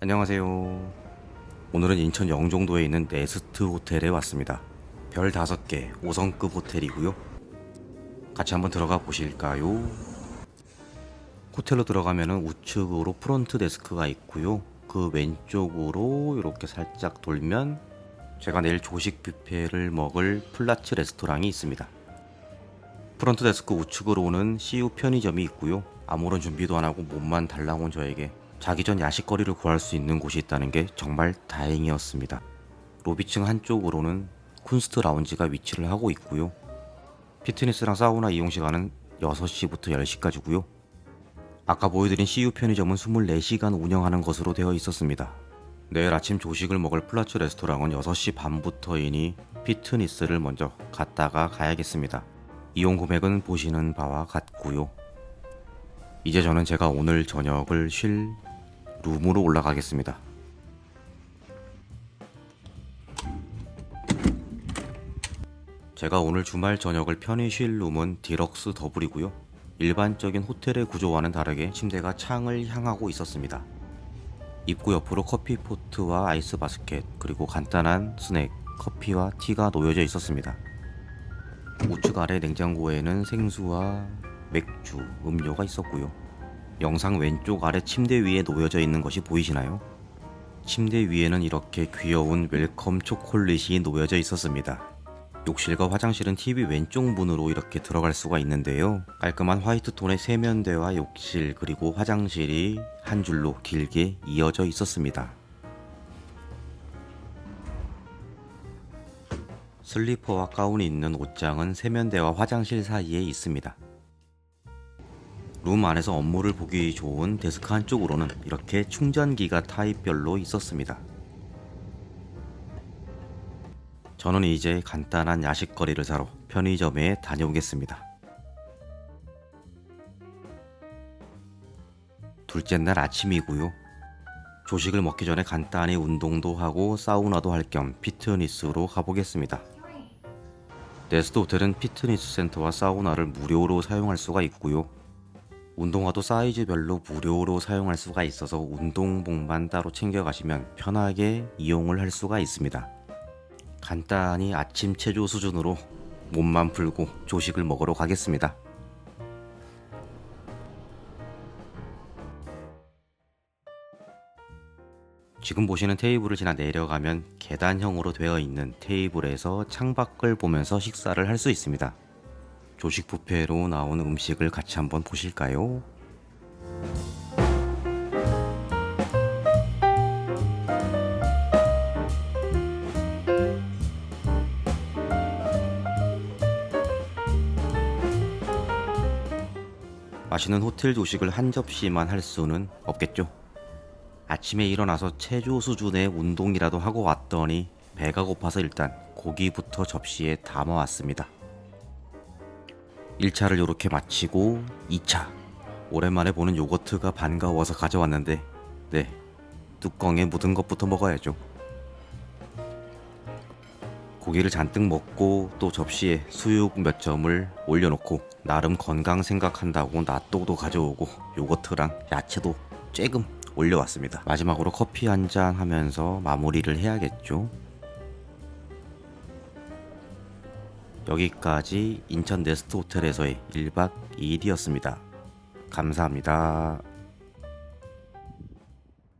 안녕하세요. 오늘은 인천 영종도에 있는 네스트 호텔에 왔습니다. 별 5개 5성급 호텔이고요. 같이 한번 들어가 보실까요? 호텔로 들어가면은 우측으로 프론트 데스크가 있고요. 그 왼쪽으로 이렇게 살짝 돌면 제가 내일 조식 뷔페를 먹을 플라츠 레스토랑이 있습니다. 프론트 데스크 우측으로는 CU 편의점이 있고요. 아무런 준비도 안 하고 몸만 달랑 온 저에게 자기 전 야식거리를 구할 수 있는 곳이 있다는 게 정말 다행이었습니다. 로비층 한쪽으로는 쿤스트 라운지가 위치를 하고 있고요. 피트니스랑 사우나 이용 시간은 6시부터 10시까지고요. 아까 보여드린 CU 편의점은 24시간 운영하는 것으로 되어 있었습니다. 내일 아침 조식을 먹을 플라츠 레스토랑은 6시 반부터이니 피트니스를 먼저 갔다가 가야겠습니다. 이용 금액은 보시는 바와 같고요. 이제 저는 제가 오늘 저녁을 쉴 룸으로 올라가겠습니다. 제가 오늘 주말 저녁을 편히 쉴 룸은 디럭스 더블이고요. 일반적인 호텔의 구조와는 다르게 침대가 창을 향하고 있었습니다. 입구 옆으로 커피 포트와 아이스 바스켓 그리고 간단한 스낵, 커피와 티가 놓여져 있었습니다. 우측 아래 냉장고에는 생수와 맥주, 음료가 있었고요. 영상 왼쪽 아래 침대 위에 놓여져 있는 것이 보이시나요? 침대 위에는 이렇게 귀여운 웰컴 초콜릿이 놓여져 있었습니다. 욕실과 화장실은 TV 왼쪽 문으로 이렇게 들어갈 수가 있는데요. 깔끔한 화이트 톤의 세면대와 욕실 그리고 화장실이 한 줄로 길게 이어져 있었습니다. 슬리퍼와 가운이 있는 옷장은 세면대와 화장실 사이에 있습니다. 룸 안에서 업무를 보기 좋은 데스크 한쪽으로는 이렇게 충전기가 타입별로 있었습니다. 저는 이제 간단한 야식거리를 사러 편의점에 다녀오겠습니다. 둘째 날 아침이고요. 조식을 먹기 전에 간단히 운동도 하고 사우나도 할 겸 피트니스로 가보겠습니다. 네스트 호텔은 피트니스 센터와 사우나를 무료로 사용할 수가 있고요. 운동화도 사이즈별로 무료로 사용할 수가 있어서 운동복만 따로 챙겨가시면 편하게 이용을 할 수가 있습니다. 간단히 아침 체조 수준으로 몸만 풀고 조식을 먹으러 가겠습니다. 지금 보시는 테이블을 지나 내려가면 계단형으로 되어 있는 테이블에서 창밖을 보면서 식사를 할 수 있습니다. 조식 뷔페로 나온 음식을 같이 한번 보실까요? 맛있는 호텔 조식을 한 접시만 할 수는 없겠죠. 아침에 일어나서 체조 수준의 운동이라도 하고 왔더니 배가 고파서 일단 고기부터 접시에 담아왔습니다. 1차를 이렇게 마치고 2차. 오랜만에 보는 요거트가 반가워서 가져왔는데 네 뚜껑에 묻은 것부터 먹어야죠. 고기를 잔뜩 먹고 또 접시에 수육 몇 점을 올려놓고 나름 건강 생각한다고 낫또도 가져오고 요거트랑 야채도 쬐금 올려왔습니다. 마지막으로 커피 한 잔 하면서 마무리를 해야겠죠 여기까지 인천 네스트 호텔에서의 1박 2일이었습니다. 감사합니다.